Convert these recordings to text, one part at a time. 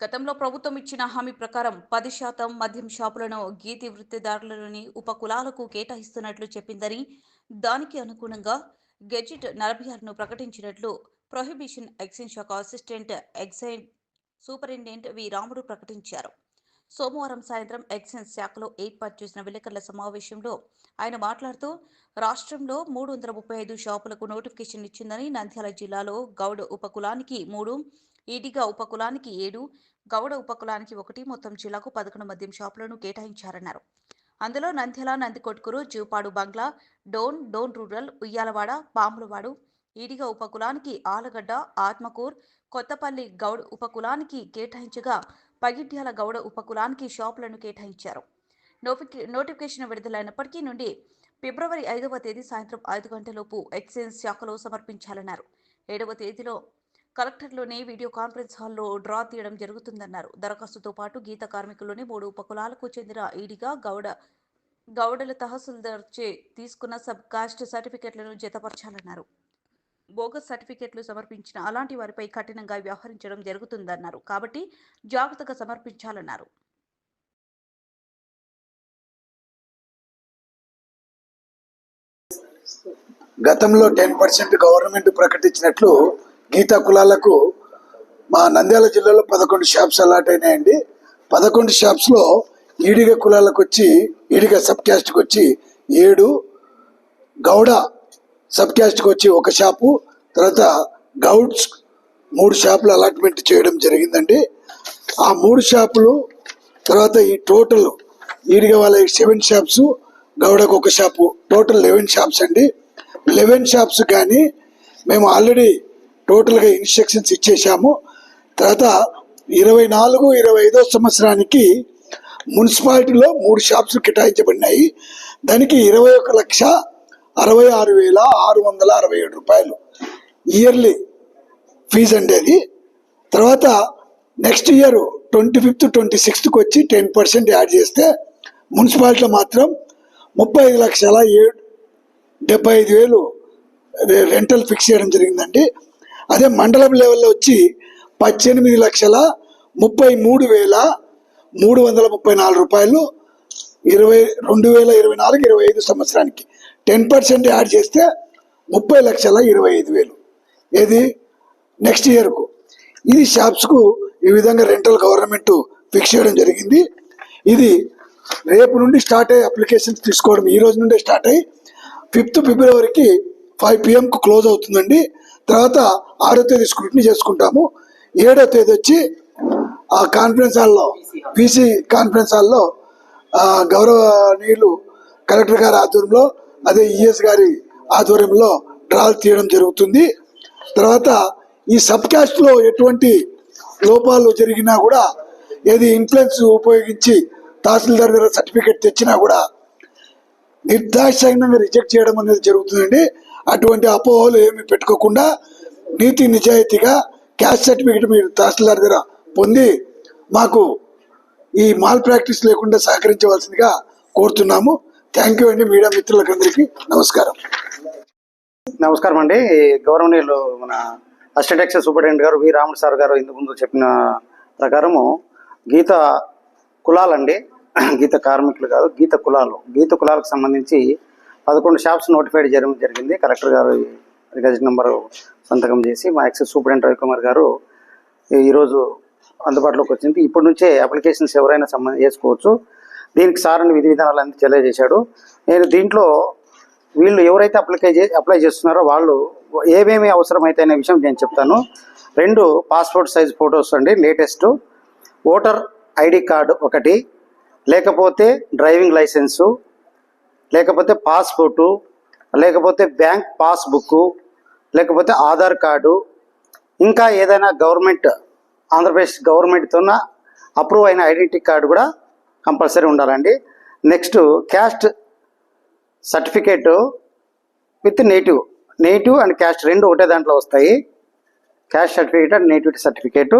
గతంలో ప్రభుత్వం ఇచ్చిన హామీ ప్రకారం పది శాతం మద్యం షాపులను గీతి వృత్తిదారులలోని ఉపకులాలకు కేటాయిస్తున్నట్లు చెప్పిందని దానికి అనుగుణంగా గెజిట్ నలభై ఆరును ప్రకటించినట్లు ప్రొహిబిషన్ ఎక్సైజ్ శాఖ assistant excise superintendent V. Ramudu ప్రకటించారు. సోమవారం సాయంత్రం ఎక్సైజ్ శాఖలో ఏర్పాటు చేసిన విలేకరుల సమావేశంలో ఆయన మాట్లాడుతూ రాష్ట్రంలో మూడు వందల ముప్పై ఐదు షాపులకు నోటిఫికేషన్ ఇచ్చిందని నంద్యాల జిల్లాలో గౌడ ఉపకులానికి మూడు ఈడిగా ఉపకులానికి ఏడు గౌడ ఉపకులానికి ఒకటి మొత్తం జిల్లాకు పదకొండు మద్యం షాపులను కేటాయించారన్నారు. అందులో నంద్యాల నందికొట్కూరు జూపాడు బంగ్లా డోన్ డోన్ రూరల్ ఉయ్యాలవాడ పాములవాడు ఈడిగా ఉపకులానికి ఆలగడ్డ ఆత్మకూర్ కొత్తపల్లి గౌడ్ ఉపకులానికి కేటాయించగా పగిడ్యాల గౌడ ఉపకులానికి షాపులను కేటాయించారు. నోటిఫికేషన్ విడుదలైనప్పటికీ నుండి ఫిబ్రవరి ఐదవ తేదీ సాయంత్రం ఐదు గంటలలోపు ఎక్సైజ్ శాఖలో సమర్పించాలన్నారు. ఏడవ తేదీలో కలెక్టర్లోనే వీడియో కాన్ఫరెన్స్ హాల్లో డ్రా తీయడం జరుగుతుందన్నారు. దరఖాస్తుతో పాటు గీత కార్మికుల్లోని మూడు ఉపకులాలకు చెందిన ఈడిగా గౌడ గౌడల తహసీల్దార్చే తీసుకున్న సబ్ కాస్ట్ సర్టిఫికెట్లను జతపరచాలన్నారు. బోగస్ సర్టిఫికెట్లు సమర్పించిన అలాంటి వారిపై కఠినంగా వ్యవహరించడం జరుగుతుందన్నారు. కాబట్టి జాగ్రత్తగా సమర్పించాలన్నారు. గతంలో టెన్ పర్సెంట్ గవర్నమెంట్ ప్రకటించినట్లు గీతా కులాలకు మా నంద్యాల జిల్లాలో పదకొండు షాప్స్ అలాట్ అయినాయండి. పదకొండు షాప్స్లో ఈడిగ కులాలకు వచ్చి ఈడిగ సబ్ క్యాస్ట్కి వచ్చి ఏడు గౌడ సబ్ క్యాస్ట్కి వచ్చి ఒక షాపు తర్వాత గౌడ్స్ మూడు షాపులు అలాట్మెంట్ చేయడం జరిగిందండి. ఆ మూడు షాపులు తర్వాత ఈ టోటల్ ఈడిగా వాళ్ళ సెవెన్ షాప్స్ గౌడకు ఒక షాపు. టోటల్ లెవెన్ షాప్స్ అండి. లెవెన్ షాప్స్ కానీ మేము ఆల్రెడీ టోటల్గా ఇన్స్ట్రక్షన్స్ ఇచ్చేసాము తర్వాత ఇరవై నాలుగు ఇరవై ఐదో సంవత్సరానికి మున్సిపాలిటీలో మూడు షాప్స్ కేటాయించబడినాయి. దానికి ఇరవై ఒక లక్ష అరవై ఆరు వేల ఆరు వందల అరవై ఏడు రూపాయలు ఇయర్లీ ఫీజు అండి అది తర్వాత next year twenty fifth twenty సిక్స్త్కి వచ్చి టెన్ పర్సెంట్ యాడ్ చేస్తే మున్సిపాలిటీలో మాత్రం ముప్పై ఐదు లక్షల ఏడు డెబ్బై ఐదు వేలు రెంటల్ ఫిక్స్ చేయడం జరిగిందండి. అదే మండలం లెవెల్లో వచ్చి పద్దెనిమిది లక్షల ముప్పై మూడు వేల మూడు వందల ముప్పై నాలుగు రూపాయలు ఇరవై రెండు వేల ఇరవై నాలుగు ఇరవై ఐదు సంవత్సరానికి. టెన్ పర్సెంట్ యాడ్ చేస్తే ముప్పై లక్షల ఇరవై ఐదు వేలు. ఇది నెక్స్ట్ ఇయర్కు. ఇది షాప్స్కు ఈ విధంగా రెంటల్ గవర్నమెంట్ ఫిక్స్ చేయడం జరిగింది. ఇది రేపు నుండి స్టార్ట్ అయ్యి అప్లికేషన్స్ తీసుకోవడం ఈ రోజు నుండే స్టార్ట్ అయ్యి ఫిఫ్త్ ఫిబ్రవరికి ఫైవ్ పిఎంకు క్లోజ్ అవుతుందండి. తర్వాత ఆరో తేదీ స్క్రూటినీ చేసుకుంటాము. ఏడో తేదీ వచ్చి ఆ కాన్ఫరెన్స్ హాల్లో పీసీ కాన్ఫరెన్స్ హాల్లో గౌరవనీయులు కలెక్టర్ గారి ఆధ్వర్యంలో అదే ఈఎస్ గారి ఆధ్వర్యంలో డ్రాల్ తీయడం జరుగుతుంది. తర్వాత ఈ సబ్ క్యాస్ట్లో ఎటువంటి లోపాలు జరిగినా కూడా ఏది ఇన్ఫ్లుయెన్స్ ఉపయోగించి తహసీల్దార్ దగ్గర సర్టిఫికేట్ తెచ్చినా కూడా నిర్దాక్షిణ్యంగా రిజెక్ట్ చేయడం అనేది జరుగుతుందండి. అటువంటి అపోహలు ఏమి పెట్టుకోకుండా నీతి నిజాయితీగా క్యాష్ సర్టిఫికేట్ మీరు తహసీల్దార్ దగ్గర పొంది మాకు ఈ మాల్ ప్రాక్టీస్ లేకుండా సహకరించవలసిందిగా కోరుతున్నాము. థ్యాంక్ యూ అండి మీడియా మిత్రులకందరికీ. నమస్కారం. నమస్కారం అండి. గౌరవనీయులు మన అసిస్టెంట్ ఎక్సైజ్ సూపరింటెండెంట్ గారు వి. రాముడు సార్ గారు ఇంతకు ముందు చెప్పిన ప్రకారము గీత కులాలండి. గీత కార్మికులు కాదు గీత కులాలు. గీత కులాలకు సంబంధించి పదకొండు షాప్స్ నోటిఫైడ్ చేయడం జరిగింది. కలెక్టర్ గారు గజెట్ నెంబర్ సంతకం చేసి మా ఎక్సైజ్ సూపరింటెండెంట్ రవికుమార్ గారు ఈరోజు అందుబాటులోకి వచ్చింది. ఇప్పటి నుంచే అప్లికేషన్స్ ఎవరైనా సంబంధ చేసుకోవచ్చు. దీనికి సారని విధి విధి విధానాలన్నీ తెలియజేశాడు. నేను దీంట్లో వీళ్ళు ఎవరైతే అప్లై చే అప్లై చేస్తున్నారో వాళ్ళు ఏమేమి అవసరమైతే అనే విషయం నేను చెప్తాను. రెండు పాస్పోర్ట్ సైజ్ ఫొటోస్ అండి. లేటెస్ట్. ఓటర్ ఐడి కార్డు ఒకటి. లేకపోతే డ్రైవింగ్ లైసెన్సు. లేకపోతే పాస్పోర్టు లేకపోతే బ్యాంక్ పాస్బుక్ లేకపోతే ఆధార్ కార్డు ఇంకా ఏదైనా గవర్నమెంట్ ఆంధ్రప్రదేశ్ గవర్నమెంట్తోన అప్రూవ్ అయిన ఐడెంటిటీ కార్డు కూడా కంపల్సరీ ఉండాలండి. Next caste certificate with native. Native and caste రెండు ఒకటే దాంట్లో వస్తాయి. Caste certificate and nativity certificate.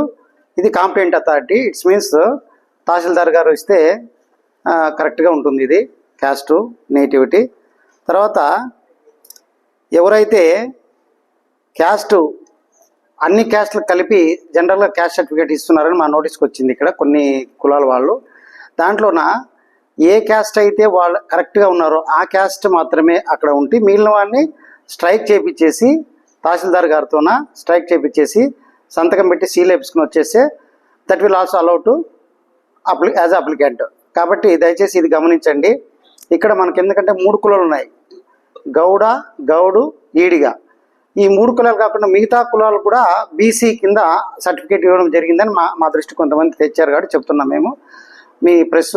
ఇది complaint authority. It's means Tahsildar garu ఇస్తే కరెక్ట్గా ఉంటుంది ఇది. క్యాస్టు నేటివిటీ తర్వాత ఎవరైతే క్యాస్ట్ అన్ని క్యాస్ట్లకు కలిపి జనరల్గా క్యాస్ట్ సర్టిఫికేట్ ఇస్తున్నారని మా నోటీస్కి వచ్చింది ఇక్కడ కొన్ని కులాల వాళ్ళు. దాంట్లోన ఏ క్యాస్ట్ అయితే వాళ్ళు కరెక్ట్గా ఉన్నారో ఆ క్యాస్ట్ మాత్రమే అక్కడ ఉండి మిగిలిన వాడిని స్ట్రైక్ చేపించేసి తహసీల్దార్ గారితోన స్ట్రైక్ చేపించేసి సంతకం పెట్టి సీల్ వేసుకుని వచ్చేస్తే that will also allow to apply as applicant కాబట్టి దయచేసి ఇది గమనించండి. ఇక్కడ మనకి ఎందుకంటే మూడు కులాలు ఉన్నాయి. గౌడ గౌడు ఈడిగా. ఈ మూడు కులాలు కాకుండా మిగతా కులాలు కూడా బీసీ కింద సర్టిఫికేట్ ఇవ్వడం జరిగిందని మా మా దృష్టి కొంతమంది తెచ్చారు కాబట్టి చెప్తున్నాం మేము. మీ ప్రెస్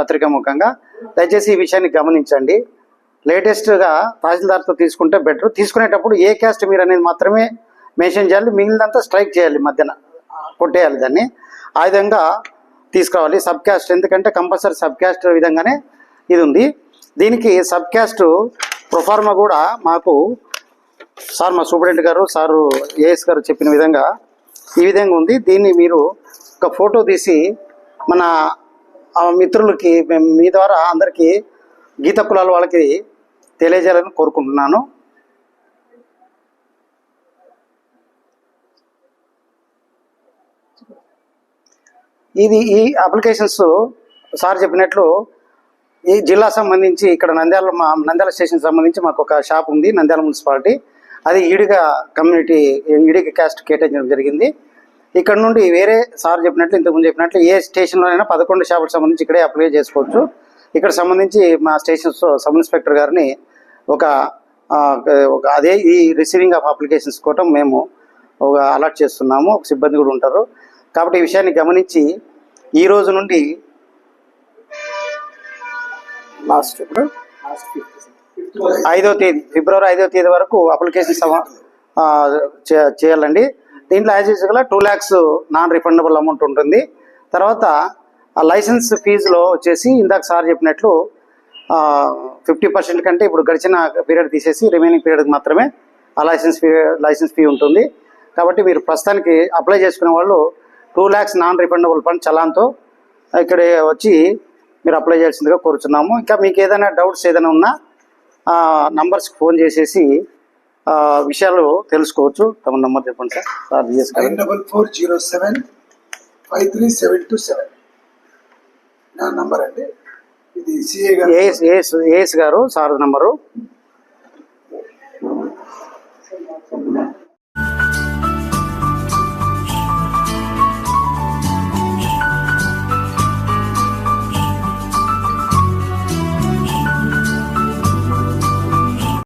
పత్రిక ముఖంగా. దయచేసి ఈ విషయాన్ని గమనించండి. లేటెస్ట్గా తహసీల్దార్తో తీసుకుంటే బెటర్. తీసుకునేటప్పుడు ఏ క్యాస్ట్ మీరు అనేది మాత్రమే మెన్షన్ చేయాలి. మిగిలినంతా స్ట్రైక్ చేయాలి మధ్యన. కొట్టేయాలి దాన్ని. ఆ విధంగా తీసుకోవాలి సబ్ క్యాస్ట్. ఎందుకంటే కంపల్సరీ సబ్ క్యాస్ట్ విధంగానే ఇది ఉంది. దీనికి సబ్ క్యాస్ట్ ప్రొఫార్మా కూడా మాకు సార్ మా సూపరింటెండెంట్ గారు సారు ఏఎస్ గారు చెప్పిన విధంగా ఈ విధంగా ఉంది. దీన్ని మీరు ఒక ఫోటో తీసి మన ఆ మిత్రులకి మేము మీ ద్వారా అందరికీ గీత కులాల వాళ్ళకి తెలియజేయాలని కోరుకుంటున్నాను. ఇది ఈ అప్లికేషన్స్ సార్ చెప్పినట్లు ఈ జిల్లా సంబంధించి ఇక్కడ నంద్యాల మా నంద్యాల స్టేషన్ సంబంధించి మాకు ఒక షాప్ ఉంది నంద్యాల మున్సిపాలిటీ. అది ఈడిగా కమ్యూనిటీ ఈడిగ క్యాస్ట్ కేటాయించడం జరిగింది. ఇక్కడ నుండి వేరే సార్ చెప్పినట్లు ఇంతకుముందు చెప్పినట్లు ఏ స్టేషన్లోనైనా పదకొండు షాపులకు సంబంధించి ఇక్కడే అప్లై చేసుకోవచ్చు. ఇక్కడ సంబంధించి మా స్టేషన్ సబ్ ఇన్స్పెక్టర్ గారిని ఒక ఒక అదే ఈ రిసీవింగ్ ఆఫ్ అప్లికేషన్స్ కోసం మేము ఒక అలర్ట్ చేస్తున్నాము. ఒక సిబ్బంది కూడా ఉంటారు. కాబట్టి ఈ విషయాన్ని గమనించి ఈ రోజు నుండి లాస్ట్ ఇప్పుడు. ఐదో తేదీ ఫిబ్రవరి ఐదో తేదీ వరకు అప్లికేషన్ సమ చేయాలండి. దీంట్లో యాజ్ యూజువల్గా two lakhs non refundable amount ఉంటుంది. తర్వాత ఆ లైసెన్స్ ఫీజులో వచ్చేసి ఇందాక సార్ చెప్పినట్లు ఫిఫ్టీ పర్సెంట్ కంటే ఇప్పుడు గడిచిన పీరియడ్ తీసేసి రిమైనింగ్ పీరియడ్ మాత్రమే ఆ లైసెన్స్ ఫీ లైసెన్స్ ఫీ ఉంటుంది. కాబట్టి మీరు ప్రస్తుతానికి అప్లై చేసుకునే వాళ్ళు two lakhs non refundable fund చలాన్తో ఇక్కడ వచ్చి మీరు అప్లై చేయాల్సిందిగా కోరుచున్నాము. ఇంకా మీకు ఏదైనా డౌట్స్ ఏదైనా ఉన్నా నంబర్స్కి ఫోన్ చేసేసి విషయాలు తెలుసుకోవచ్చు. తమ నంబర్ చెప్పండి sir. Sir nine double four zero seven five three seven two seven. నా నంబర్ అండి. ఇది CA garu. AS AS garu sir number